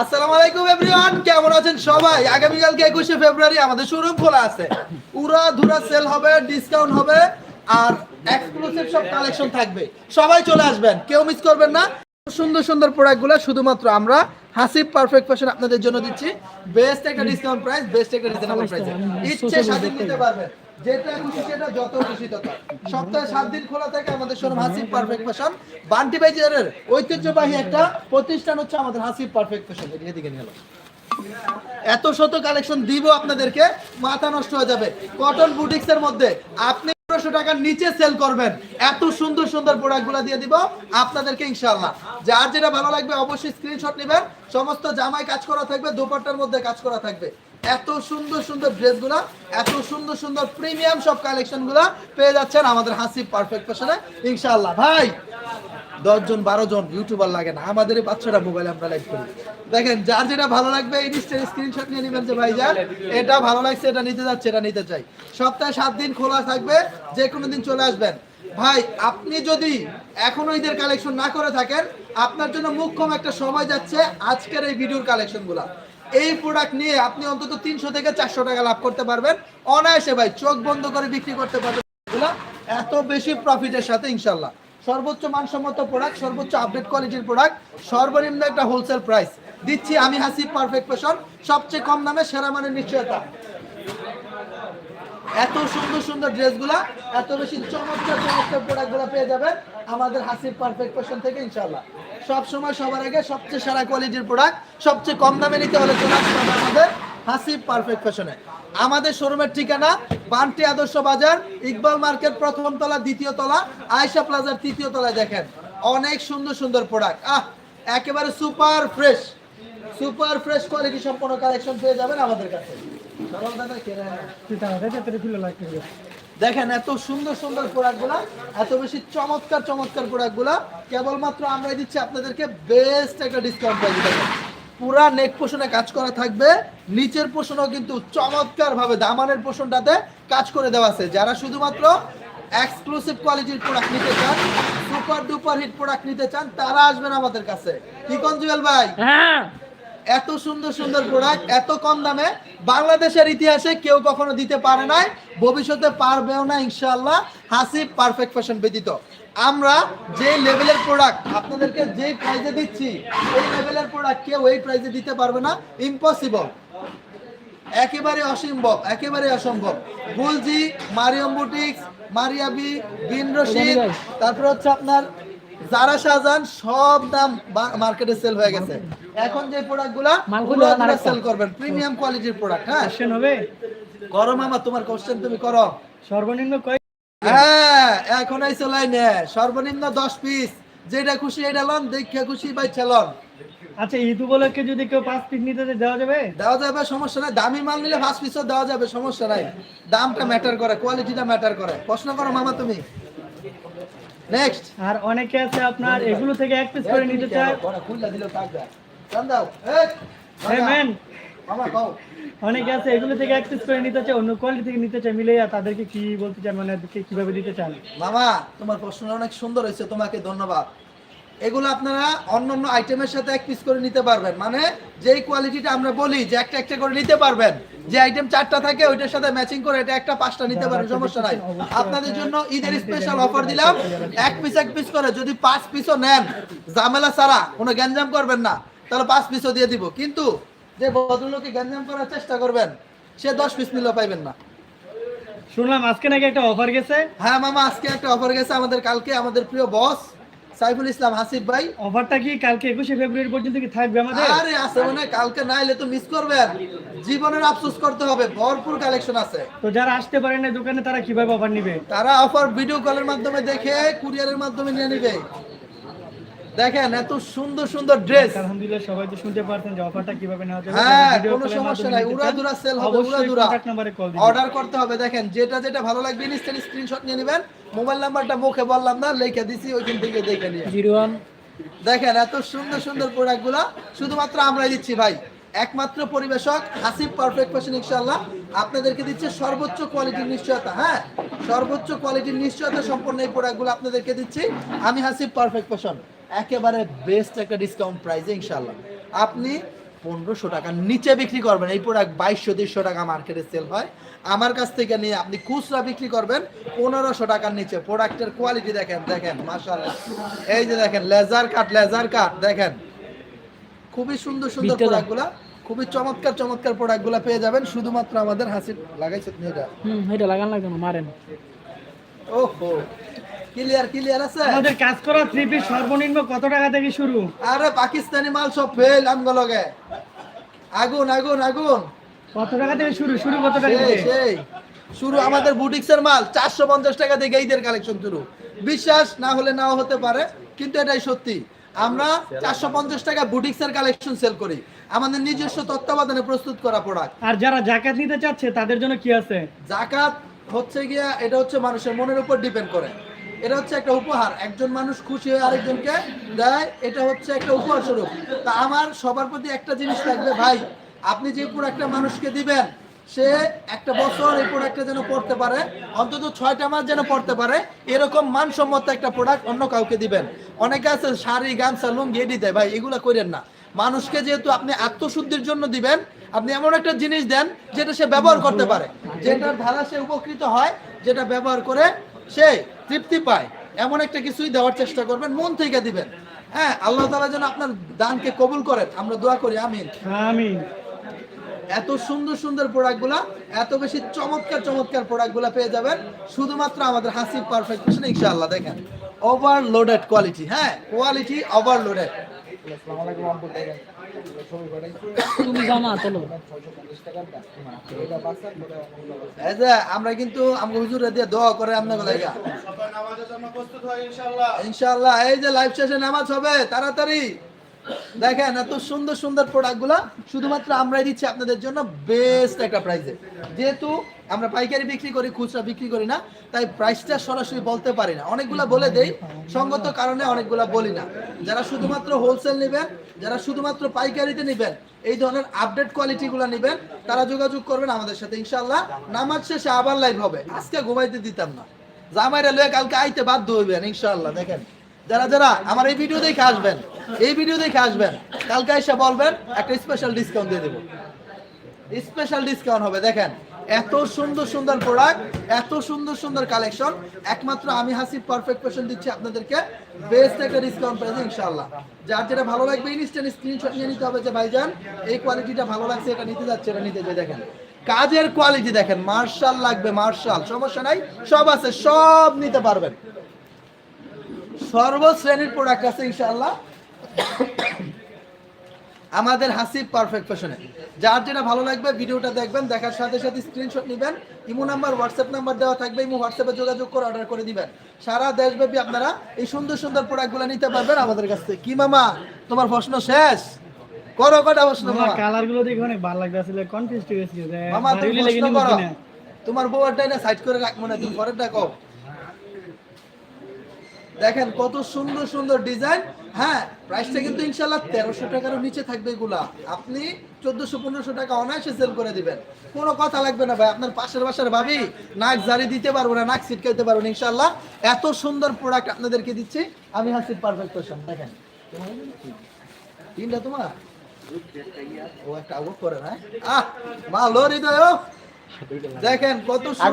আসসালামু আলাইকুম এভরিওয়ান কেমন আছেন সবাই? আগামীকালকে একুশে ফেব্রুয়ারি আমাদের শোরুম খোলা আছে। উড়া ধুরা সেল হবে ডিসকাউন্ট হবে আর এক্সক্লুসিভ সব কালেকশন থাকবে। সবাই চলে আসবেন কেউ মিস করবেন না। সুন্দর সুন্দর প্রোডাক্টগুলো শুধুমাত্র আমরা হাসিব পারফেক্ট ফ্যাশন আপনাদের জন্য দিচ্ছি। বেস্ট একটা ডিসকাউন্ট প্রাইস বেস্ট একটা রিজনেবল প্রাইসে ইচ্ছে স্বাধীন নিতে পারবেন। যেটা খুশি সেটা যত খুশি তত। সপ্তাহে সাত দিন খোলা থাকে আমাদের পারফেক্ট ফ্যাশন। বান্টি ঐতিহ্যবাহী একটা প্রতিষ্ঠান হচ্ছে আমাদের পারফেক্ট ফ্যাশন। এদিকে নিয়ে এত শত কালেকশন দিব আপনাদেরকে, মাথা নষ্ট হয়ে যাবে। কটন বুটিক্স এর মধ্যে আপনি পনেরোশো টাকার নিচে সেল করবেন। এত সুন্দর সুন্দর প্রোডাক্টগুলা দিয়ে দিব আপনাদেরকে ইনশাআল্লাহ। যার যেটা ভালো লাগবে অবশ্যই স্ক্রিনশট নেবেন। সমস্ত জামায় কাজ করা থাকবে, দোপাট্টার মধ্যে কাজ করা থাকবে। এত সুন্দর সুন্দর ড্রেসগুলা, এত সুন্দর সুন্দর প্রিমিয়াম সব কালেকশনগুলা পেয়ে যাচ্ছেন আমাদের হাসি পারফেক্ট ফ্যাশনে ইনশাআল্লাহ, ভাই, দশজন বারো জন ইউটিউবার লাগে না। আমাদের বাচ্চারা মোবাইলে আমরা লাইভ করি। দেখেন, যার যেটা ভালো লাগবে, এই লিস্টের স্ক্রিনশট নিয়ে নেবেন যে, ভাই যান এটা ভালো লাগছে, এটা নিতে যাচ্ছে, এটা নিতে চাই। সপ্তাহে সাত দিন খোলা থাকবে, যে কোনো দিন চলে আসবেন। ভাই, আপনি যদি এখনও ঈদের কালেকশন না করে থাকেন, আপনার জন্য মুখ্যম একটা সময় যাচ্ছে আজকের এই ভিডিওর কালেকশনগুলা। এই প্রোডাক্ট নিয়ে আপনি অন্তত তিনশো থেকে চারশো টাকা লাভ করতে পারবেন। অনায়াসে ভাই, চোখ বন্ধ করে বিক্রি করতে পারবেন। এত বেশি প্রফিটের সাথে ইনশাল্লাহ সর্বোচ্চ মানসম্মত প্রোডাক্ট সর্বোচ্চ আপডেট কোয়ালিটির প্রোডাক্ট সর্বনিম্ন একটা হোলসেল প্রাইস দিচ্ছি আমি হাসি পারফেক্ট পেশন সবচেয়ে কম দামে সেরা মানের নিশ্চয়তা। এত সুন্দর সুন্দর ড্রেসগুলা, এত বেশি চমৎকার চমৎকার প্রোডাক্টগুলো পেয়ে যাবেন আমাদের হাসির পারফেক্ট ফ্যাশন থেকে ইনশাআল্লাহ। সব সময় সবার আগে সবচেয়ে সেরা কোয়ালিটির প্রোডাক্ট সবচেয়ে কম দামে নিতে হলে চলে আসতে আমাদের হাসিব পারফেক্ট ফ্যাশনে আমাদের শোরুমের ঠিকানা, বান্টি আদর্শ বাজার, ইকবাল মার্কেট, প্রথম তলা, দ্বিতীয় তলা, আয়শা প্লাজার তৃতীয় তলায় দেখেন। অনেক সুন্দর সুন্দর প্রোডাক্ট আহ, একেবারে super fresh super fresh quality সম্পন্ন কালেকশন পেয়ে যাবেন আমাদের কাছে। দেখেন এত সুন্দর সুন্দর প্রোডাক্ট প্রোডাক্টগুলা, এত বেশি চমৎকার চমৎকার প্রোডাক্ট প্রোডাক্টগুলা। কেবলমাত্র আমরাই দিচ্ছি আপনাদেরকে বেস্ট একটা ডিসকাউন্ট দেখেন পুরা নেক পোষণে কাজ করা থাকবে, নিচের পোষণও কিন্তু চমৎকার ভাবে দামানের পোষণটাতে কাজ করে দেওয়া আছে। যারা শুধুমাত্র এক্সক্লুসিভ কোয়ালিটির প্রোডাক্ট নিতে চান সুপার ডুপার হিট প্রোডাক্ট নিতে চান, তারা আসবেন আমাদের কাছে। কি কোন জুয়েল ভাই? হ্যাঁ। এত সুন্দর সুন্দর প্রোডাক্ট এত কম দামে বাংলাদেশের ইতিহাসে কেউ কখনো দিতে পারে নাই ভবিষ্যতে পারবেও না ইনশাআল্লাহ হাসিব পারফেক্ট ফ্যাশন ব্যতীত। আমরা যে লেভেলের প্রোডাক্ট আপনাদেরকে যে প্রাইজে দিচ্ছি এই লেভেলের প্রোডাক্ট কেউ এই প্রাইজে দিতে পারবে না ইম্পসিবল একেবারে অসম্ভব একেবারে অসম্ভব। বুলজি মারিয়ম বুটিক্স মারিয়াবি বিন রশিদ তারপর হচ্ছে আপনার জারা শাহজাহান সব দাম মার্কেটে সেল হয়ে গেছে। এখন যে প্রোডাক্টগুলা মালগুলো আপনারা সেল করবেন। প্রিমিয়াম কোয়ালিটির প্রোডাক্ট হ্যাঁ? কোশ্চেন হবে? করো মামা তোমার কোশ্চেন তুমি করো। সর্বনিম্ন কয় হ্যাঁ এখন আইসো লাইনে। সর্বনিম্ন দশ পিস যেটা খুশি এটা লন দেখে খুশি বাই ছেলন আচ্ছা ঈদ উপলক্ষে যদি কেউ পাঁচ পিস নিতে দেওয়া যাবে? দেওয়া যাবে সমস্যা নাই। দামি মাল নিলে ফার্স্ট পিসও দেওয়া যাবে সমস্যা নাই। দামটা ম্যাটার করে কোয়ালিটিটা ম্যাটার করে। প্রশ্ন করো মামা তুমি। নেক্সট আর অনেকে আছে আপনার এগুলো থেকে এক পিস করে নিতে চায়। খুললা দিলেও থাকবে জান দাও। এই, ম্যান মামা কও অনেকে আছে এগুলো থেকে এক পিস করে নিতে চায় অন্য কোয়ালিটি থেকে নিতে চায় মিলে তাদেরকে কি বলতে চান মানে কীভাবে দিতে চান? মামা তোমার প্রশ্নটা অনেক সুন্দর হয়েছে তোমাকে ধন্যবাদ। এগুলো আপনারা অন্য অন্য আইটেমের সাথে এক পিস করে নিতে পারবেন। মানে যেই কোয়ালিটিটা আমরা বলি যে একটা একটা করে নিতে পারবেন। যে আইটেম চারটা থাকে ওইটার সাথে ম্যাচিং করে এটা একটা পাঁচটা নিতে পারেন সমস্যা নাই। আপনাদের জন্য ঈদের স্পেশাল অফার দিলাম এক পিস এক পিস করে। যদি পাঁচ পিসও নেন জামেলা ছাড়া কোনো গ্যাঞ্জাম করবেন না। তাহলে পাঁচ পিসও দিয়ে দিব। কিন্তু যে ভদ্রলোকে গ্যাঞ্জাম করার চেষ্টা করবেন সে দশ পিস নিলেও পাইবেন না। শুনলাম আজকে নাকি একটা অফার গেছে? হ্যাঁ মামা আজকে একটা অফার গেছে আমাদের কালকে আমাদের প্রিয় বস সাইফুল ইসলাম হাসিফ ভাই। অফারটা কি কালকে একুশে ফেব্রুয়ারি পর্যন্ত কি থাকবে আমাদের? আরে আছে মানে কালকে না এলে তো মিস করবেন। জীবনের আফসোস করতে হবে ভরপুর কালেকশন আছে। তো যারা আসতে পারে না দোকানে তারা কীভাবে অফার নিবে? তারা অফার ভিডিও কলের মাধ্যমে দেখে কুরিয়ারের মাধ্যমে নিয়ে নিবে। দেখেন এত সুন্দর সুন্দর ড্রেস আলহামদুলিল্লাহ সবাই তো শুনতে পারছেন যে অফারটা কীভাবে নেওয়া যাবে। হ্যাঁ কোনো সমস্যা নাই। নিতে উড়া চান, দুরা সেল হবে উড়া অবশ্যই দুরা কন্টাক্ট নম্বরে কল দিন অর্ডার করতে হবে। দেখেন যেটা যেটা ভালো লাগবে ইনস্ট্যান্ট স্ক্রিনশট নিয়ে নেবেন। মোবাইল নাম্বারটা মুখে বললাম না লিখে দিছি ওইখান থেকে দেখে নিয়ে। Zero one. দেখেন এত সুন্দর সুন্দর প্রোডাক্টগুলো শুধুমাত্র আমরাই দিচ্ছি ভাই। একমাত্র পরিবেশক হাসিব পারফেক্ট ফ্যাশন ইনশাআল্লাহ। আপনাদেরকে দিচ্ছে সর্বোচ্চ কোয়ালিটির নিশ্চয়তা হ্যাঁ? সর্বোচ্চ কোয়ালিটির নিশ্চয়তা সম্পন্ন এই প্রোডাক্টগুলো আপনাদেরকে দিচ্ছি। আমি হাসি পারফেক্ট ফ্যাশন একেবারে বেস্ট একটা ডিসকাউন্ট প্রাইসে ইনশাল্লাহ আপনি পনেরোশো টাকার নিচে বিক্রি করবেন। এই প্রোডাক্ট বাইশশো দেড়শো টাকা মার্কেটে সেল হয়। আমার কাছ থেকে নিয়ে আপনি খুচরা বিক্রি করবেন। পনেরোশো টাকার নিচে প্রোডাক্টের কোয়ালিটি দেখেন দেখেন মাশাআল্লাহ। এই যে দেখেন লেজার কাট লেজার কাট দেখেন। খুবই সুন্দর সুন্দর। প্রোডাক্টগুলা খুবই চমৎকার চমৎকার প্রোডাক্টগুলা পেয়ে যাবেন। শুধুমাত্র আমাদের হাসির লাগাইছে তুমি এটা হুম এটা লাগান লাগবে মারেন। ওহো ক্লিয়ার ক্লিয়ার আছে? আমাদের কাজ করা থ্রি পিস সর্বনিম্ন কত টাকা থেকে শুরু? আরে পাকিস্তানি মাল সব ফেল আমগুলোকে। আগুন আগুন আগুন। কত টাকা থেকে শুরু? শুরু কত টাকা থেকে? সেই। শুরু আমাদের বুটিক্সের মাল চারশো পঞ্চাশ টাকা থেকে ঈদের কালেকশন শুরু। বিশ্বাস না হলে নাও হতে পারে কিন্তু এটাই সত্যি। আমরা চারশো পঞ্চাশ টাকা বুটিক্সের কালেকশন সেল করি। আমাদের নিজস্ব তত্ত্বাবধানে প্রস্তুত করা প্রোডাক্ট আর যারা জাকাত নিতে চাচ্ছে তাদের জন্য কি আছে? জাকাত হচ্ছে গিয়া এটা হচ্ছে মানুষের মনের উপর ডিপেন্ড করে। এটা হচ্ছে একটা উপহার। একজন মানুষ খুশি হয়ে আরেকজনকে দেয় এটা হচ্ছে একটা উপহার স্বরূপ। তা আমার সবার প্রতি একটা জিনিস থাকবে ভাই আপনি যে প্রোডাক্টটা মানুষকে দিবেন সে একটা বছর এই প্রোডাক্টটা যেন পড়তে পারে অন্তত ছয়টা মাস যেন পড়তে পারে এরকম মানসম্মত একটা প্রোডাক্ট অন্য কাউকে দিবেন। অনেকে আছে শাড়ি গামছা লুঙ্গি এডি দেয় ভাই এগুলো করেন না। মানুষকে যেহেতু আপনি আত্মশুদ্ধির জন্য দিবেন আপনি এমন একটা জিনিস দেন যেটা সে ব্যবহার করতে পারে। যেটার দ্বারা সে উপকৃত হয় যেটা ব্যবহার করে সে তৃপ্তি পায়। এমন একটা কিছুই দেওয়ার চেষ্টা করবেন মন থেকে দিবেন। হ্যাঁ আল্লাহ তালা যেন আপনার দানকে কবুল করেন। আমরা দোয়া করি আমিন। আমি এত সুন্দর সুন্দর প্রোডাক্টগুলা এত বেশি চমৎকার চমৎকার প্রোডাক্টগুলা পেয়ে যাবেন। শুধুমাত্র আমাদের হাসি পারফেক্ট ইনশাআল্লাহ দেখেন। ওভারলোডেড কোয়ালিটি হ্যাঁ কোয়ালিটি ওভারলোডেড তুমি জানা চলো এই যে আমরা কিন্তু আমরা হুজুরে দিয়ে দোয়া করে আপনাকে লাগা ইনশাআল্লাহ। এই যে লাইভ শেষে নামাজ হবে তাড়াতাড়ি। দেখেন এত সুন্দর সুন্দর প্রোডাক্টগুলো শুধুমাত্র আমরাই দিচ্ছি আপনাদের জন্য বেস্ট একটা প্রাইসে যেহেতু আমরা পাইকারি বিক্রি করি, খুচরা বিক্রি করি না, তাই প্রাইসটা সরাসরি বলতে পারি না। অনেকগুলা বলে দেই, সঙ্গত কারণে অনেকগুলা বলি না। যারা শুধুমাত্র হোলসেল নেবেন, যারা শুধুমাত্র পাইকারিতে নেবেন, এই ধরনের আপডেট কোয়ালিটিগুলো নেবেন, তারা যোগাযোগ করবেন আমাদের সাথে ইনশাল্লাহ নামাজ শেষে আবার লাইভ হবে। আজকে ঘুমাইতে দিতাম না। জামাইরা লয়ে কালকে আইতে বাধ্য হইবেন ইনশাল্লাহ দেখেন। যারা যারা আমার এই ভিডিও দেখে আসবেন, এই ভিডিও দেখে আসবেন, কালকে এসে বলবেন, একটা স্পেশাল ডিসকাউন্ট দিয়ে দেবো। স্পেশাল ডিসকাউন্ট হবে, দেখেন, এত সুন্দর সুন্দর প্রোডাক্ট এত সুন্দর সুন্দর কালেকশন একমাত্র আমি হাসি পারফেক্ট পেশন দিচ্ছি আপনাদেরকে বেস্ট একটা ডিসকাউন্ট প্রাইসে ইনশাআল্লাহ। যার যেটা ভালো লাগবে ইনস্ট্যান্ট স্ক্রিনশট নিয়ে নিতে হবে যে ভাইজান, এই কোয়ালিটিটা ভালো লাগছে, এটা নিতে যাচ্ছে, এটা নিতে যাই দেখেন। কাজের কোয়ালিটি দেখেন, মার্শাল লাগবে, মার্শাল, সমস্যা নাই, সব আছে, সব নিতে পারবেন। সর্বশ্রেণীর প্রোডাক্ট আছে ইনশাআল্লাহ। আমাদের হাসিব পারফেক্ট ফ্যাশনে যার যেটা ভালো লাগবে ভিডিওটা দেখবেন দেখার সাথে সাথে স্ক্রিনশট নেবেন। ইমো নাম্বার হোয়াটসঅ্যাপ নাম্বার দেওয়া থাকবে ইমো হোয়াটসঅ্যাপে যোগাযোগ করে অর্ডার করে দিবেন। সারা দেশব্যাপী আপনারা এই সুন্দর সুন্দর প্রোডাক্টগুলো নিতে পারবেন আমাদের কাছ থেকে। কি মামা? তোমার প্রশ্ন শেষ? করো কটা প্রশ্ন মামা কালারগুলো দেখে অনেক ভালো কনফিউজ হয়ে গেছি মামা তুমি প্রশ্ন করো। তোমার বউয়ারটাই না সাইড করে রাখব না তুমি পরেরটা কও। দেখেন কত সুন্দর সুন্দর ডিজাইন। হ্যাঁ প্রাইসটা কিন্তু ইনশাল্লাহ তেরোশো টাকারও নিচে থাকবে এগুলা। আপনি চোদ্দশো পনেরোশো টাকা অনায়াসে সেল করে দিবেন। কোনো কথা লাগবে না ভাই আপনার পাশের বাসার ভাবি নাক জারি দিতে পারব না নাক ছিটকাইতে পারব না ইনশাল্লাহ এত সুন্দর প্রোডাক্ট আপনাদেরকে দিচ্ছি। আমি হাসির পারফেক্ট পেশন দেখেন। তিনটা তোমার? ও একটা আউট করে না আহ ভালো হৃদয় ও। দেখেন কত সুন্দর।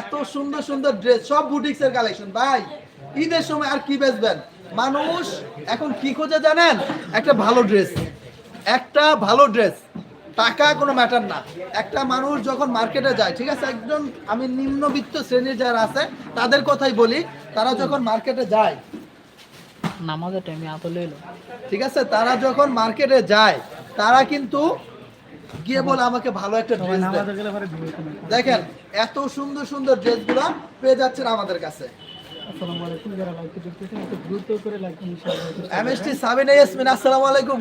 এত সুন্দর সুন্দর ড্রেস সব বুটিক্স এর কালেকশন ভাই ঈদের সময় আর কি বেচবেন? মানুষ এখন কি খোঁজে জানেন? একটা ভালো ড্রেস একটা ভালো ড্রেস টাকা কোনো ম্যাটার না। একটা মানুষ যখন মার্কেটে যায় ঠিক আছে? একজন আমি নিম্নবিত্ত শ্রেণির যারা আছে তাদের কথাই বলি তারা যখন মার্কেটে যায় নামাজের টাইমে আতলে ঠিক আছে? তারা যখন মার্কেটে যায় তারা কিন্তু গিয়ে বলে আমাকে ভালো একটা ড্রেস। দেখেন এত সুন্দর সুন্দর ড্রেসগুলো পেয়ে যাচ্ছেন আমাদের কাছে।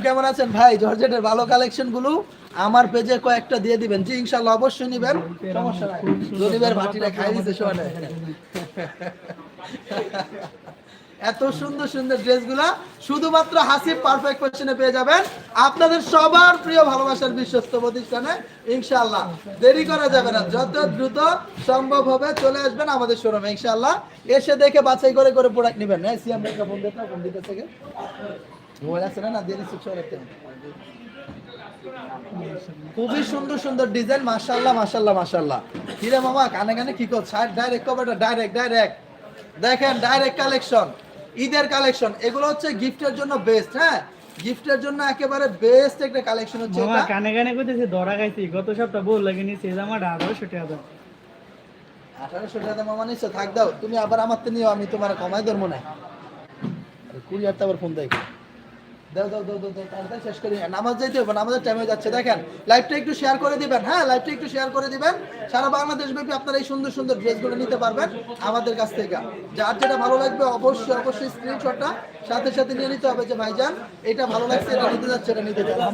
কেমন আছেন? ভাই জর্জেটের ভালো কালেকশনগুলো আমার পেজে কয়েকটা দিয়ে দিবেন। জি ইনশাআল্লাহ অবশ্যই নিবেন। সমস্যা নাই। ভাটিটা খাই দিতে এত সুন্দর সুন্দর ড্রেসগুলা শুধুমাত্র হাসি পারফেক্ট ফ্যাশনে পেয়ে যাবেন। আপনাদের সবার প্রিয় ভালোবাসার বিশ্বস্ত প্রতিষ্ঠানে, ইনশাআল্লাহ। দেরি করা যাবে না, যত দ্রুত সম্ভব হবে চলে আসবেন আমাদের শোরুমে ইনশাআল্লাহ। এসে দেখে বাছাই করে করে প্রোডাক্ট নেবেন। হ্যাঁ সিএম একটা ফোন দিতে ফোন দিতে থেকে মোবাইল আছে না? দিচ্ছি খুবই সুন্দর সুন্দর ডিজাইন, মাশাআল্লাহ মাশাআল্লাহ মাশাআল্লাহ। কিরে মামা, কানে কানে কি করছ? ডাইরেক্ট কভারটা ডাইরেক্ট ডাইরেক্ট দেখেন ডাইরেক্ট কালেকশন ঈদের কালেকশন এগুলো হচ্ছে গিফটের জন্য বেস্ট হ্যাঁ? গিফটের জন্য একেবারে বেস্ট একটা কালেকশন হচ্ছে এটা। কানে কানে কইতেছে ধরা গাইছি গত সপ্তাহ বল লাগে নিছে এটা জামাটা আঠারোশো টাকা দাম। আঠারোশো টাকা মামা নিছে থাক দাও। তুমি আবার আমার তো নিও আমি তোমার কমাই ধরবো না। কুড়ি হাজার আবার ফোন দেখো। দাও দাও দাও দাও দাও, তাড়াতাড়ি শেষ করি নামাজ যাইতে হবে নামাজের টাইমে যাচ্ছে। দেখেন লাইভটা একটু শেয়ার করে দিবেন হ্যাঁ? লাইভটা একটু শেয়ার করে দিবেন। সারা বাংলাদেশ ব্যাপী আপনারা এই সুন্দর সুন্দর ড্রেসগুলো নিতে পারবেন আমাদের কাছ থেকে। যার যেটা ভালো লাগবে অবশ্যই অবশ্যই স্ক্রিনশটটা সাথে সাথে নিয়ে নিতে হবে যে ভাইজান এটা ভালো লাগছে এটা নিতে যাচ্ছে এটা নিতে যাচ্ছে।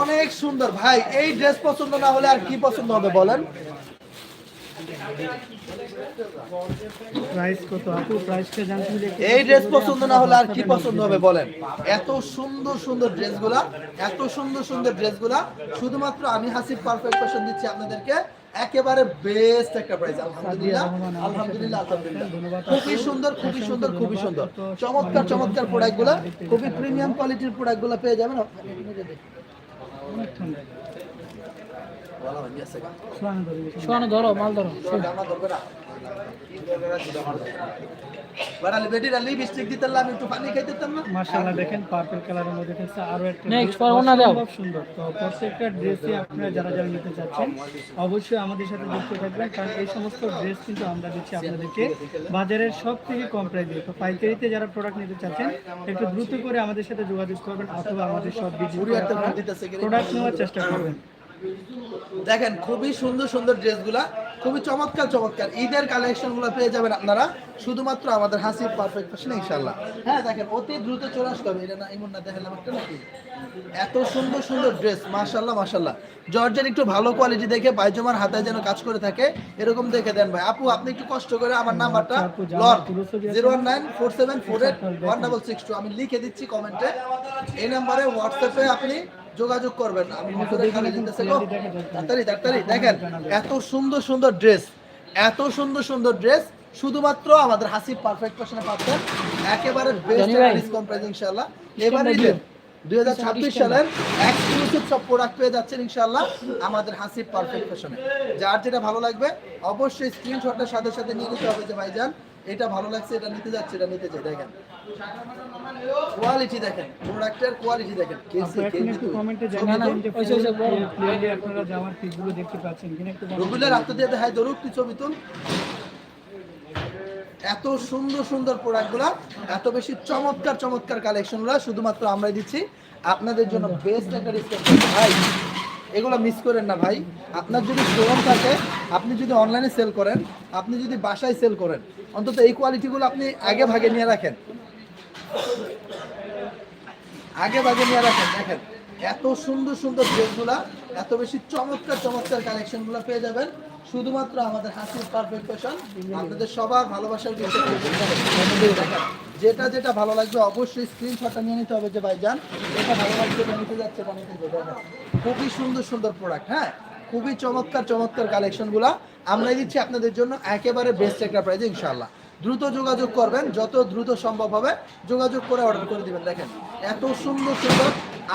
অনেক সুন্দর। ভাই এই ড্রেস পছন্দ না হলে আর কি পছন্দ হবে বলেন? প্রাইস কত? আপু প্রাইসটা জানতে হলে এই ড্রেস পছন্দ না হলে আর কি পছন্দ হবে বলেন? এত সুন্দর সুন্দর ড্রেসগুলা এত সুন্দর সুন্দর ড্রেসগুলা শুধুমাত্র আমি হাসিব পারফেক্ট ফ্যাশন দিচ্ছি আপনাদেরকে। একেবারে বেস্ট একটা প্রাইস আলহামদুলিল্লাহ আলহামদুলিল্লাহ আলহামদুলিল্লাহ। খুবই সুন্দর খুবই সুন্দর খুবই সুন্দর। চমৎকার চমৎকার প্রোডাক্টগুলা খুবই প্রিমিয়াম কোয়ালিটির প্রোডাক্টগুলো পেয়ে যাবেন অনেক ঠান্ডা বলা হয়, yes, sir. সোয়ানো ধরে গেছে। শোনো ধরো মাল ধরো জামা ধরবে না। বাড়ালি বেটিরা লিপস্টিক দিতে আমি একটু পানি খাইতে দিতাম না মাশাআল্লাহ দেখেন পার্পল কালারের মধ্যে থাকছে আরও একটা Next, dress দাও। অসম্ভব সুন্দর তো প্রত্যেকটা ড্রেসই আপনারা যারা যারা নিতে চাচ্ছেন অবশ্যই আমাদের সাথে যুক্ত থাকবেন কারণ এই সমস্ত ড্রেস কিন্তু আমরা দিচ্ছি আপনাদেরকে বাজারের সব থেকে কম প্রাইসে তো পাইকারিতে যারা প্রোডাক্ট নিতে চাচ্ছেন একটু দ্রুত করে আমাদের সাথে যোগাযোগ করবেন অথবা আমাদের সব রে? প্রোডাক্ট নেওয়ার চেষ্টা করবেন দেখেন খুবই সুন্দর সুন্দর ড্রেসগুলা খুবই চমৎকার চমৎকার। ঈদের কালেকশনগুলো পেয়ে যাবেন আপনারা। শুধুমাত্র আমাদের হাসির পারফেক্ট ফ্যাশন ইনশাল্লাহ হ্যাঁ দেখেন অতি দ্রুত চলে আসতে হবে। এটা না এমন না দেখালাম একটা নাকি? এত সুন্দর সুন্দর ড্রেস মাশাল্লাহ মাশাল্লাহ জর্জের একটু ভালো কোয়ালিটি দেখে বাইজমার হাতায় যেন কাজ করে থাকে এরকম দেখে দেন ভাই। আপু আপনি একটু কষ্ট করে আমার নাম্বারটা পুরো ছবি আছে? Zero one nine four seven four eight one double six two আমি লিখে দিচ্ছি কমেন্টে। এই নাম্বারে হোয়াটসঅ্যাপে আপনি যোগাযোগ করবেন। আমি তাড়াতাড়ি তাড়াতাড়ি। দেখেন এত সুন্দর সুন্দর ড্রেস এত সুন্দর সুন্দর ড্রেস শুধুমাত্র আমাদের হাসিব পারফেক্ট ফ্যাশনে পাচ্ছেন একেবারে বেস্ট ডিসকাউন্ট প্রাইস ইনশাআল্লাহ। এবারে দুই হাজার ছাব্বিশ সালের এক্সক্লুসিভ সব প্রোডাক্ট পেয়ে যাচ্ছেন ইনশাআল্লাহ আমাদের হাসি পারফেক্ট ফ্যাশনে যার যেটা ভালো লাগবে অবশ্যই স্ক্রিনশটের সাথে সাথে নিয়ে নিতে হবে যে ভাইজান। এটা ভালো লাগছে এটা নিতে যাচ্ছে এটা নিতে চাই দেখেন। কোয়ালিটি দেখেন প্রোডাক্টের কোয়ালিটি দেখেন। কেসি কেসি কমেন্টে না, না, জানিয়ে দিন যে clearly আপনারা জামার পিসগুলো দেখতে পাচ্ছেন কিনা একটু রবিলের রাত্রে দিয়ে দেখায় ধরুক তুই ছবি তুল। এত সুন্দর সুন্দর প্রোডাক্টগুলা এত বেশি চমৎকার চমৎকার কালেকশনগুলো শুধুমাত্র আমরাই দিচ্ছি। আপনাদের জন্য বেস্ট একটা ডিসকাউন্ট ভাই এগুলো মিস করেন না ভাই। আপনার যদি শোরুম থাকে, আপনি যদি অনলাইনে সেল করেন, আপনি যদি বাসায় সেল করেন, অন্তত এই কোয়ালিটিগুলো আপনি আগে ভাগে নিয়ে রাখেন। আগে ভাগে নিয়ে রাখেন, দেখেন, এত সুন্দর সুন্দর ড্রেসগুলা এত বেশি চমৎকার চমৎকার কালেকশনগুলো পেয়ে যাবেন। শুধুমাত্র আমাদের হাসির পারফেক্ট ফ্যাশন আপনাদের সবার ভালোবাসার যেটা যেটা ভালো লাগবে অবশ্যই স্ক্রিনশটটা নিয়ে নিতে হবে যে ভাই যান এটা ভালো লাগছে নিতে যাচ্ছে খুবই সুন্দর সুন্দর প্রোডাক্ট হ্যাঁ? খুবই চমৎকার চমৎকার কালেকশনগুলো আমরা দিচ্ছি আপনাদের জন্য একেবারে বেস্ট একটা প্রাইজ ইনশাআল্লাহ। দ্রুত যোগাযোগ করবেন, যত দ্রুত সম্ভব হবে, যোগাযোগ করে অর্ডার করে দিবেন। দেখেন, এত সুন্দর সুন্দর,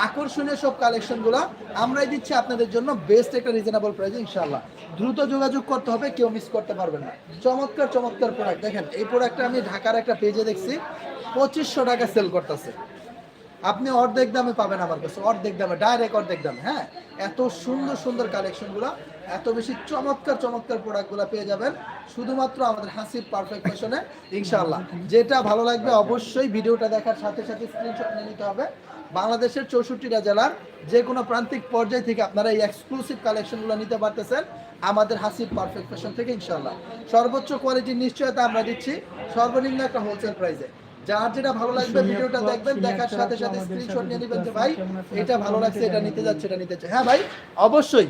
আকর্ষণীয় সব কালেকশনগুলো আমরাই দিচ্ছি আপনাদের জন্য বেস্ট একটা রিজনেবল প্রাইসে ইনশাল্লাহ দ্রুত যোগাযোগ করতে হবে, কেউ মিস করতে পারবেন না। চমৎকার চমৎকার প্রোডাক্ট দেখেন, এই প্রোডাক্টটা আমি ঢাকার একটা পেজে দেখছি, পঁচিশশো টাকা সেল করতেছে। আপনি অর্ধেক দামে পাবেন আমার কাছে, অর্ধেক দামে ডাইরেক্ট অর্ধেক দামে হ্যাঁ? এত সুন্দর সুন্দর কালেকশনগুলো এত বেশি চমৎকার চমৎকার প্রোডাক্টগুলো পেয়ে যাবেন শুধুমাত্র আমাদের হাসির পারফেক্ট ফ্যাশনে ইনশাআল্লাহ। যেটা ভালো লাগবে অবশ্যই ভিডিওটা দেখার সাথে সাথে স্ক্রিনশট নিয়ে নিতে হবে। বাংলাদেশের চৌষট্টিটা জেলার যে কোনো প্রান্তিক পর্যায় থেকে আপনারা এই এক্সক্লুসিভ কালেকশনগুলো নিতে পারতেছেন আমাদের হাসির পারফেক্ট ফ্যাশন থেকে, ইনশাআল্লাহ। সর্বোচ্চ কোয়ালিটির নিশ্চয়তা আমরা দিচ্ছি, সর্বনিম্ন একটা হোলসেল প্রাইসে যার যেটা ভালো লাগবে ভিডিওটা দেখবেন দেখার সাথে সাথে স্ক্রিনশট নিয়ে নেবেন যে ভাই এটা ভালো লাগছে এটা নিতে যাচ্ছে এটা নিতে চাই হ্যাঁ ভাই অবশ্যই।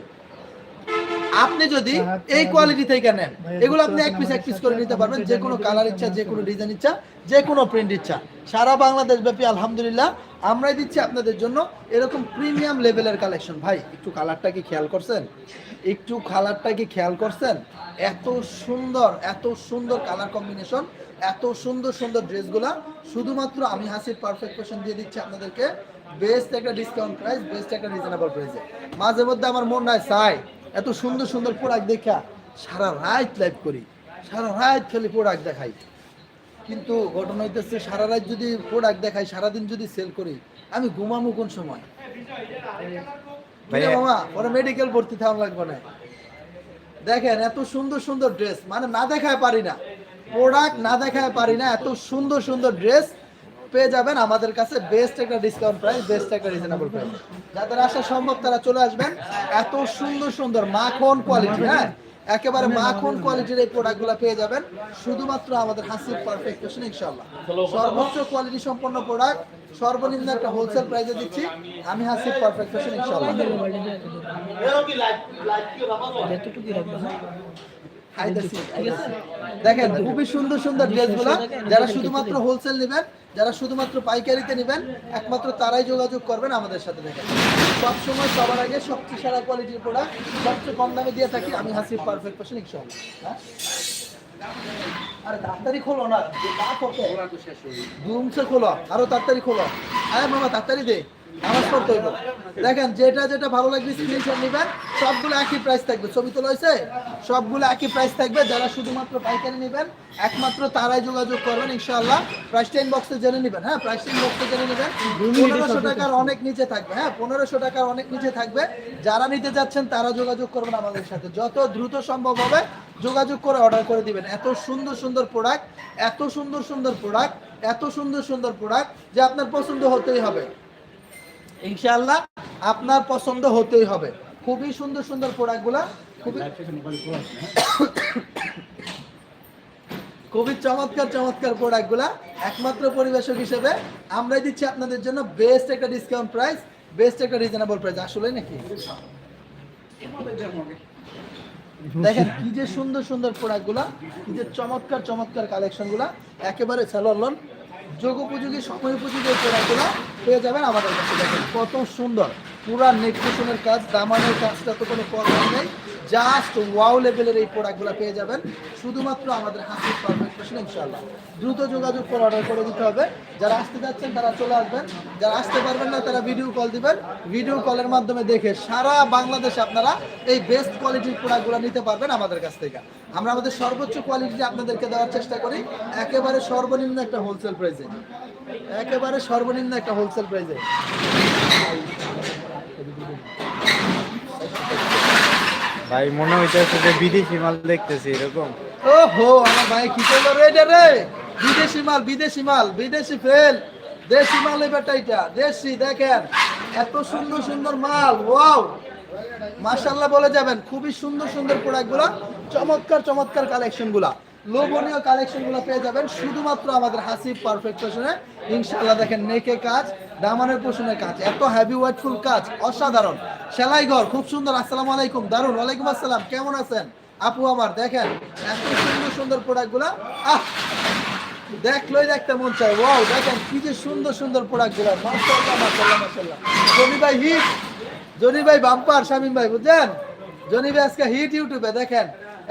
আপনি যদি এই কোয়ালিটি থেকে নেন এগুলো আপনি এক পিস এক পিস করে নিতে পারবেন যে কোনো কালার ইচ্ছা যে কোনো ডিজাইন ইচ্ছা যে কোনো প্রিন্ট ইচ্ছা। সারা বাংলাদেশ ব্যাপী আলহামদুলিল্লাহ আমরাই দিচ্ছি আপনাদের জন্য এরকম প্রিমিয়াম লেভেলের কালেকশন ভাই একটু কালারটা কি খেয়াল করছেন? একটু কালারটা কি খেয়াল করছেন? এত সুন্দর এত সুন্দর কালার কম্বিনেশন এত সুন্দর সুন্দর ড্রেসগুলা শুধুমাত্র আমি হাসির পারফেক্ট ফ্যাশন দিয়ে দিচ্ছি আপনাদেরকে। বেস্ট একটা ডিসকাউন্ট প্রাইস বেস্ট একটা রিজনেবল প্রাইসে মাঝে মধ্যে আমার মন নাই চাই এত সুন্দর সুন্দর প্রোডাক্ট দেখা সারা রাত লাইভ করি সারা রাত খালি প্রোডাক্ট দেখাই। কিন্তু ঘটনা হইতেছে সারা রাত যদি প্রোডাক্ট দেখাই সারাদিন যদি সেল করি আমি ঘুমামু কোন সময়? ভাইয়া- মামা ওরা মেডিকেল ভর্তি থাকা লাগবে না। দেখেন এত সুন্দর সুন্দর ড্রেস মানে না দেখায় পারি না। প্রোডাক্ট না দেখায় পারি না এত সুন্দর সুন্দর ড্রেস পেয়ে যাবেন আমাদের কাছে বেস্ট একটা ডিসকাউন্ট প্রাইস বেস্ট একটা রিজনেবল প্রাইস যাদের আসা সম্ভব, তারা চলে আসবেন। এত সুন্দর সুন্দর মাখন কোয়ালিটি হ্যাঁ? একেবারে মাখন কোয়ালিটির এই প্রোডাক্টগুলো পেয়ে যাবেন। শুধুমাত্র আমাদের হাসির পারফেক্ট ফ্যাশন ইনশাআল্লাহ। সর্বোচ্চ কোয়ালিটি সম্পন্ন প্রোডাক্ট সর্বনিম্ন একটা হোলসেল প্রাইসে দিচ্ছি। আমি হাসির পারফেক্ট ফ্যাশন ইনশাআল্লাহ? দেখেন, খুবই সুন্দর সুন্দর ড্রেসগুলো যারা শুধুমাত্র হোলসেল নেবেন যারা শুধুমাত্র পাইকারিতে নেবেন একমাত্র তারাই যোগাযোগ করবেন আমাদের সাথে দেখেন। সবসময় সবার আগে সবচেয়ে সেরা কোয়ালিটির প্রোডাক্ট সবচেয়ে কম দামে দিয়ে থাকি আমি হাসি পারফেক্ট ফ্যাশন ইকশো হ্যাঁ? আরে তাড়াতাড়ি খোলো না দুমসে খোলো। আরও তাড়াতাড়ি খোলো। আরে মামা তাড়াতাড়ি দে। আমার পড়তে হইব। দেখেন যেটা যেটা ভালো লাগবে স্ক্রিনশট নেবেন সবগুলো একই প্রাইস থাকবে। ছবি তোলা হয়েছে সবগুলো একই প্রাইস থাকবে। যারা শুধুমাত্র পাইকারি নেবেন একমাত্র তারাই যোগাযোগ করবেন ইনশাআল্লাহ। প্রাইসটা ইনবক্সে জেনে নেবেন। হ্যাঁ প্রাইসটা ইনবক্সে জেনে নেবেন। পনেরোশো টাকার অনেক নিচে থাকবে। হ্যাঁ পনেরোশো টাকার অনেক নিচে থাকবে। যারা নিতে যাচ্ছেন তারা যোগাযোগ করবেন আমাদের সাথে। যত দ্রুত সম্ভব হবে যোগাযোগ করে অর্ডার করে দিবেন। এত সুন্দর সুন্দর প্রোডাক্ট এত সুন্দর সুন্দর প্রোডাক্ট এত সুন্দর সুন্দর প্রোডাক্ট যে আপনার পছন্দ হতেই হবে। ইনশাআল্লাহ আপনার পছন্দ হতেই হবে। খুবই সুন্দর সুন্দর প্রোডাক্টগুলা খুবই খুবই চমৎকার চমৎকার প্রোডাক্টগুলা। একমাত্র পরিবেশক হিসেবে আমরাই দিচ্ছি আপনাদের জন্য বেস্ট একটা ডিসকাউন্ট প্রাইস বেস্ট একটা রিজনেবল প্রাইস আসলে নাকি? দেখেন কি যে সুন্দর সুন্দর প্রোডাক্টগুলা কি যে চমৎকার চমৎকার কালেকশনগুলা একেবারে সেলন যোগোপযোগী সময় উপযোগী প্রোডাক্টগুলা পেয়ে যাবেন আমাদের কাছে। দেখেন কত সুন্দর। পুরা নেট্রিশনের কাজ, দামানের কাজটা তো কোনো প্রবলেম নেই। জাস্ট ওয়াও লেভেলের এই প্রোডাক্টগুলো পেয়ে যাবেন। শুধুমাত্র আমাদের হাসির পারফেক্ট ফ্যাশন ইনশাআল্লাহ। দ্রুত যোগাযোগ করে অর্ডার করে দিতে হবে। যারা আসতে যাচ্ছেন, তারা চলে আসবেন। যারা আসতে পারবেন না, তারা ভিডিও কল দিবেন। ভিডিও কলের মাধ্যমে দেখে সারা বাংলাদেশে আপনারা এই বেস্ট কোয়ালিটির প্রোডাক্টগুলো নিতে পারবেন আমাদের কাছ থেকে। আমরা আমাদের সর্বোচ্চ কোয়ালিটি আপনাদেরকে দেওয়ার চেষ্টা করি। একেবারে সর্বনিম্ন একটা হোলসেল প্রাইসে একেবারে সর্বনিম্ন একটা হোলসেল প্রাইসে ভাই, মনে হইতেছে যে বিদেশি মাল দেখতেছি, এরকম। ওহো, আমার ভাই, কি করল রে এটা রে? বিদেশি মাল বিদেশি মাল, বিদেশি ফেল। দেশি মাল বেটা এটা দেশি, দেখেন। এত সুন্দর সুন্দর মাল, ওয়াও। মাশাল্লাহ বলে যাবেন, খুবই সুন্দর সুন্দর প্রোডাক্টগুলো চমৎকার চমৎকার কালেকশনগুলো লোভনীয় কালেকশনগুলো পেয়ে যাবেন শুধুমাত্র আমাদের হাসিব পারফেক্ট ফ্যাশনে ইনশাআল্লাহ দেখেন নেকে কাজ, দামানের পোষণের কাজ, এত হ্যাভি ওয়াইটফুল কাজ, অসাধারণ। সেলাই ঘর, খুব সুন্দর, আসসালামু আলাইকুম দারুণ ওয়ালাইকুম আসসালাম, কেমন আছেন? আপু আমার, দেখেন, এত সুন্দর সুন্দর প্রোডাক্টগুলো আহ! দেখলেই দেখতে মন চায় ওয়াও দেখেন কি যে সুন্দর সুন্দর প্রোডাক্টগুলো মাশাআল্লাহ মাশাআল্লাহ মাশাআল্লাহ। জনি ভাই হিট জনি ভাই বাম্পার শামিম ভাই বুঝছেন জনি ভাই আজকে হিট ইউটিউবে দেখেন,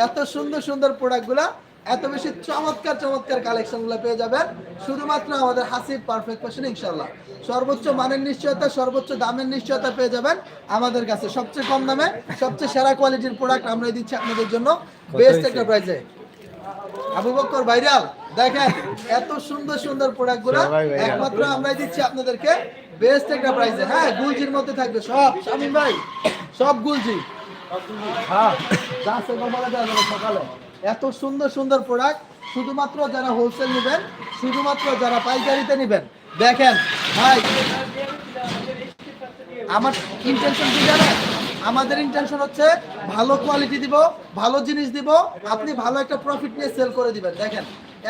এত সুন্দর সুন্দর প্রোডাক্টগুলো এত বেশি চমৎকার চমৎকার কালেকশন কালেকশনগুলো পেয়ে যাবেন। শুধুমাত্র আমাদের হাসিব পারফেক্ট ফ্যাশন ইনশাল্লাহ সর্বোচ্চ মানের নিশ্চয়তা সর্বোচ্চ দামের নিশ্চয়তা পেয়ে যাবেন আমাদের কাছে। সবচেয়ে কম দামে সবচেয়ে সেরা কোয়ালিটির প্রোডাক্ট আমরা দিচ্ছি আপনাদের জন্য। বেস্ট একটা প্রাইসে আবু বকর ভাইরাল দেখেন এত সুন্দর সুন্দর প্রোডাক্টগুলা। একমাত্র আমরাই দিচ্ছি আপনাদেরকে বেস্ট একটা প্রাইসে হ্যাঁ গুলজির মধ্যে থাকবে সব। শামিম ভাই সব গুলজি। হ্যাঁ। যা সকালে। এত সুন্দর সুন্দর প্রোডাক্ট শুধুমাত্র যারা হোলসেল নেবেন, শুধুমাত্র যারা পাইকারিতে নেবেন। দেখেন, ভাই, আমার ইন্টেনশন কি জানেন? আমাদের ইন্টেনশন হচ্ছে ভালো কোয়ালিটি দিব, ভালো জিনিস দিব, আপনি ভালো একটা প্রফিট নিয়ে সেল করে দিবেন। দেখেন,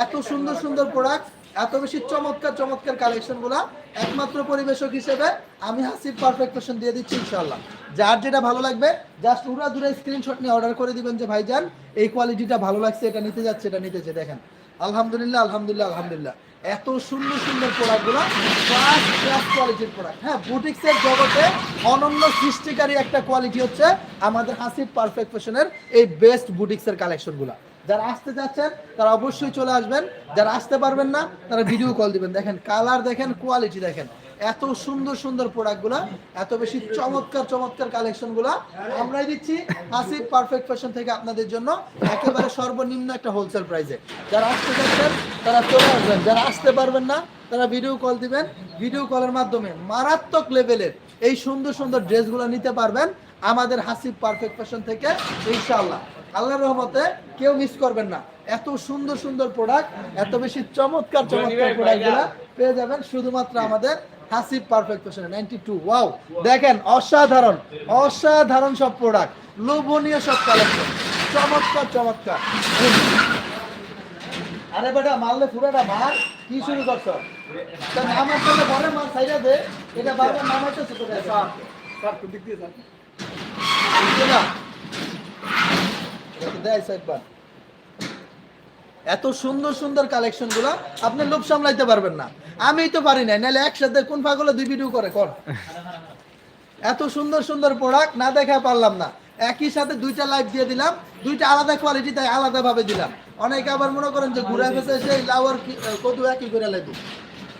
এত সুন্দর সুন্দর প্রোডাক্ট এত বেশি চমৎকার চমৎকার কালেকশনগুলা একমাত্র পরিবেশক হিসেবে আমি হাসিব পারফেক্ট ফ্যাশন দিয়ে দিচ্ছি ইনশাল্লাহ যার যেটা ভালো লাগবে জাস্ট উড়া দূরে স্ক্রিনশট নিয়ে অর্ডার করে দিবেন যে, ভাইজান, এই কোয়ালিটিটা ভালো লাগছে, এটা নিতে যাচ্ছে, এটা নিতেছে দেখেন, আলহামদুলিল্লাহ আলহামদুলিল্লাহ আলহামদুলিল্লাহ। এত সুন্দর সুন্দর প্রোডাক্টগুলো ক্লাস ক্লাস কোয়ালিটির প্রোডাক্ট হ্যাঁ বুটিক্সের জগতে অনন্য সৃষ্টিকারী একটা কোয়ালিটি হচ্ছে আমাদের হাসিব পারফেক্ট ফ্যাশনের এই বেস্ট বুটিক্সের কালেকশনগুলো যারা আসতে যাচ্ছেন, তারা অবশ্যই চলে আসবেন। যারা আসতে পারবেন না, তারা ভিডিও কল দিবেন। দেখেন কালার দেখেন কোয়ালিটি দেখেন। এত সুন্দর সুন্দর প্রোডাক্টগুলো এত বেশি চমৎকার চমৎকার কালেকশনগুলো আমরাই দিচ্ছি হাসিব পারফেক্ট ফ্যাশন থেকে আপনাদের জন্য, একেবারে সর্বনিম্ন একটা হোলসেল প্রাইসে যারা আসতে চাচ্ছেন তারা চলে আসবেন। যারা আসতে পারবেন না, তারা ভিডিও কল দিবেন। ভিডিও কলের মাধ্যমে মারাত্মক লেভেলের এই সুন্দর সুন্দর ড্রেসগুলো নিতে পারবেন আমাদের হাসিব পারফেক্ট ফ্যাশন থেকে, ইনশাআল্লাহ। আল্লাহর রহমতে কেউ মিস করবেন না। এত সুন্দর সুন্দর প্রোডাক্ট এত বেশি চমৎকার চমৎকার প্রোডাক্টগুলো পেয়ে যাবেন শুধুমাত্র আমাদের হাসিব পারফেক্ট ফ্যাশনে নাইনটি টু ওয়াও দেখেন অসাধারণ অসাধারণ সব প্রোডাক্ট লোভনীয় সব কালেকশন চমৎকার চমৎকার। আরে বেটা মারলে পুরোটা মার। কি শুরু করছ? তা নামার সাথে বলে মার সাইডে দে। এটা বারবার নামাইতেছে কোথায় এত সুন্দর সুন্দর কালেকশনগুলা আপনি লোভ সামলাইতে পারবেন না। আমি তো পারি না নাহলে একসাথে কোন পাগলে দুই ভিডিও করে, কর। এত সুন্দর সুন্দর প্রোডাক্ট না দেখা পারলাম না। একই সাথে দুইটা লাইভ দিয়ে দিলাম, দুইটা আলাদা কোয়ালিটি তাই আলাদা ভাবে দিলাম। অনেকে আবার মনে করেন যে ঘুরে ফেসে সেই লাউয়ার কদু একই করে লাগবে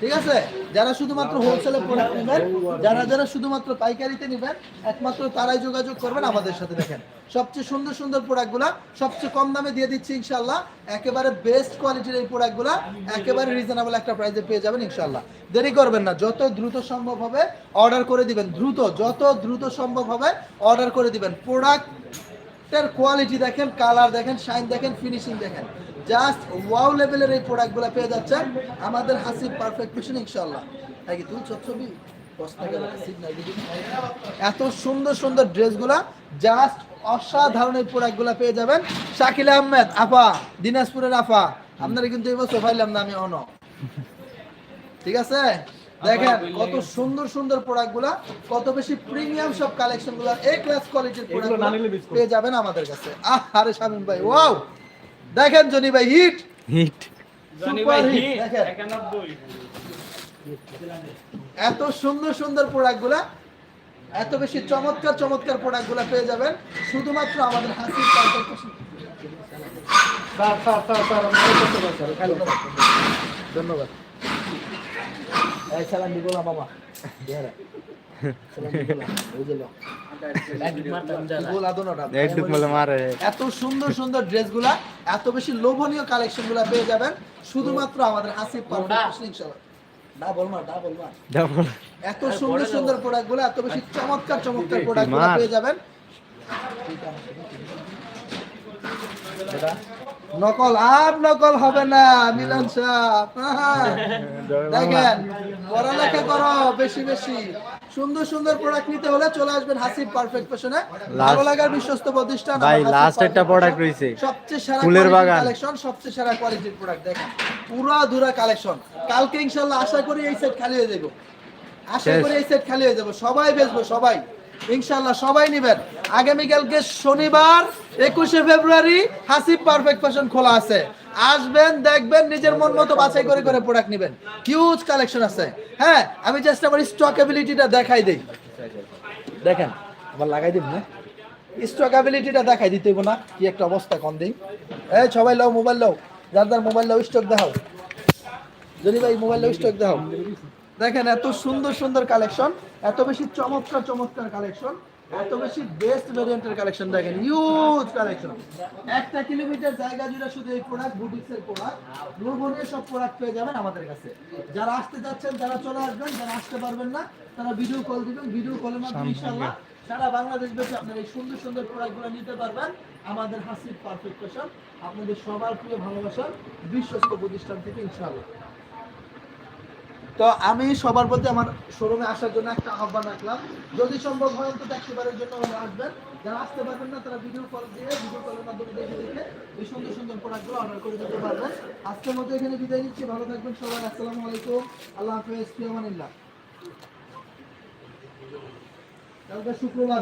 ঠিক আছে? যারা শুধুমাত্র হোলসেলে প্রোডাক্ট নেবেন, যারা যারা শুধুমাত্র পাইকারিতে নেবেন, একমাত্র তারাই যোগাযোগ করবেন আমাদের সাথে দেখেন। সবচেয়ে সুন্দর সুন্দর প্রোডাক্টগুলা সবচেয়ে কম দামে দিয়ে দিচ্ছি ইনশাল্লাহ একেবারে বেস্ট কোয়ালিটির এই প্রোডাক্টগুলা একেবারে রিজনেবল একটা প্রাইসে পেয়ে যাবেন ইনশাল্লাহ দেরি করবেন না, যত দ্রুত সম্ভব হবে অর্ডার করে দিবেন। দ্রুত, যত দ্রুত সম্ভব হবে অর্ডার করে দিবেন। প্রোডাক্টের কোয়ালিটি দেখেন কালার দেখেন শাইন দেখেন ফিনিশিং দেখেন। জাস্ট ওয়াও লেভেলের এই প্রোডাক্টগুলো পেয়ে যাচ্ছেন। আমাদের হাসিব পারফেক্ট ফিশন ইনশাল্লাহ তাই কি তুই ছবি এত সুন্দর সুন্দর ড্রেসগুলা জাস্ট অসাধারণ এই প্রোডাক্টগুলো পেয়ে যাবেন। শাকিল আহমেদ আফা দিনাজপুরের আফা। আপনারা কিন্তু এই বছর পাইলাম না আমি অন ঠিক আছে? দেখেন কত সুন্দর সুন্দর প্রোডাক্টগুলা কত বেশি প্রিমিয়াম সব কালেকশনগুলা এ ক্লাস কোয়ালিটির প্রোডাক্ট পেয়ে যাবেন আমাদের কাছে। আহ আরে শামিম ভাই ওয়াও দেখেন জনি ভাই হিট। হিট এত সুন্দর সুন্দর প্রোডাক্টগুলা এত বেশি চমৎকার চমৎকার প্রোডাক্টগুলা পেয়ে যাবেন। শুধুমাত্র আমাদের হাসির ধন্যবাদ। সালাম দিব না মারে এত সুন্দর সুন্দর ড্রেসগুলা এত বেশি লোভনীয় কালেকশনগুলা পেয়ে যাবেন। শুধুমাত্র আমাদের আসিফ পারফেক্ট ইনশাআল্লাহ। ডাবল মার ডাবল মার ডাবল এত সুন্দর সুন্দর প্রোডাক্টগুলো এত বেশি চমৎকার চমৎকার প্রোডাক্টগুলো পেয়ে যাবেন। নকল আর নকল হবে না মিলন সাহেব হ্যাঁ। দেখেন পড়ালেখা করো বেশি বেশি। সুন্দর সুন্দর প্রোডাক্ট নিতে হলে চলে আসবেন হাসিব পারফেক্ট ফ্যাশনে ভালো লাগার বিশ্বস্ত প্রতিষ্ঠান ভাই, last একটা Fashion। রয়েছে। সবচেয়ে সেরা ফুলের বাগান। কালেকশন সবচেয়ে সেরা কোয়ালিটির প্রোডাক্ট দেখেন। পুরো ধুরা কালেকশন কালকে ইনশাআল্লাহ আশা করি এই সেট খালি হয়ে যাবে আশা করি এই সেট খালি হয়ে যাবে সবাই বেচবো সবাই। ইনশাআল্লাহ সবাই নেবেন। আগামীকালকে শনিবার, একুশে ফেব্রুয়ারি হাসিব পারফেক্ট ফ্যাশন খোলা আছে। আসবেন, দেখবেন, নিজের মন মতো বাছাই করে করে প্রোডাক্ট নেবেন। হিউজ কালেকশন আছে। হ্যাঁ আমি চেষ্টা করি স্টক অ্যাবিলিটিটা দেখাই দিই। দেখেন, আবার লাগাই দিব না? স্টক অ্যাবিলিটিটা দেখাই দিতে না। কি একটা অবস্থা কম দেই এই সবাই লও মোবাইল লও। যার যার মোবাইল লও স্টক দেখাও। যদি ভাই মোবাইল লও স্টক দেখাও। দেখেন এত সুন্দর সুন্দর কালেকশন এত বেশি চমৎকার চমৎকার কালেকশন এত বেশি বেস্ট ভেরিয়েন্টের কালেকশন দেখেন ইউজ কালেকশন একটা কিলোমিটার জায়গা জুড়ে শুধু এই প্রোডাক্ট বুটিক্সের প্রোডাক্ট লোভনীয় সব প্রোডাক্ট পেয়ে যাবেন আমাদের কাছে। যারা আসতে যাচ্ছেন যারা চলে আসবেন যারা আসতে পারবেন না তারা ভিডিও কল দিবেন ভিডিও কলের মাধ্যমে ইনশাআল্লাহ সারা বাংলাদেশ ব্যাপী আপনারা এই সুন্দর সুন্দর প্রোডাক্টগুলো নিতে পারবেন। আমাদের হাসিব পারফেক্ট আপনাদের সবার প্রিয় ভালোবাসার বিশ্বস্ত প্রতিষ্ঠান থেকে ইনশাআল্লাহ। তো আমি সবার প্রতি আমার শোরুমে আসার জন্য একটা আহ্বান রাখলাম। যদি সম্ভব হয় অন্তত একবারের জন্য আসবেন। যারা আসতে পারবেন না, তারা ভিডিও কল দিয়ে ভিডিও কলের মাধ্যমে দেখে দেখে এই সুন্দর সুন্দর প্রোডাক্টগুলো অর্ডার করে দিতে পারবেন। আজকের মতো এখানে বিদায় নিচ্ছি। ভালো থাকবেন সবাই। আসসালামু আলাইকুম। আল্লাহ হাফেজ। ফিয়ামানিল্লাহ কালকে শুক্রবার।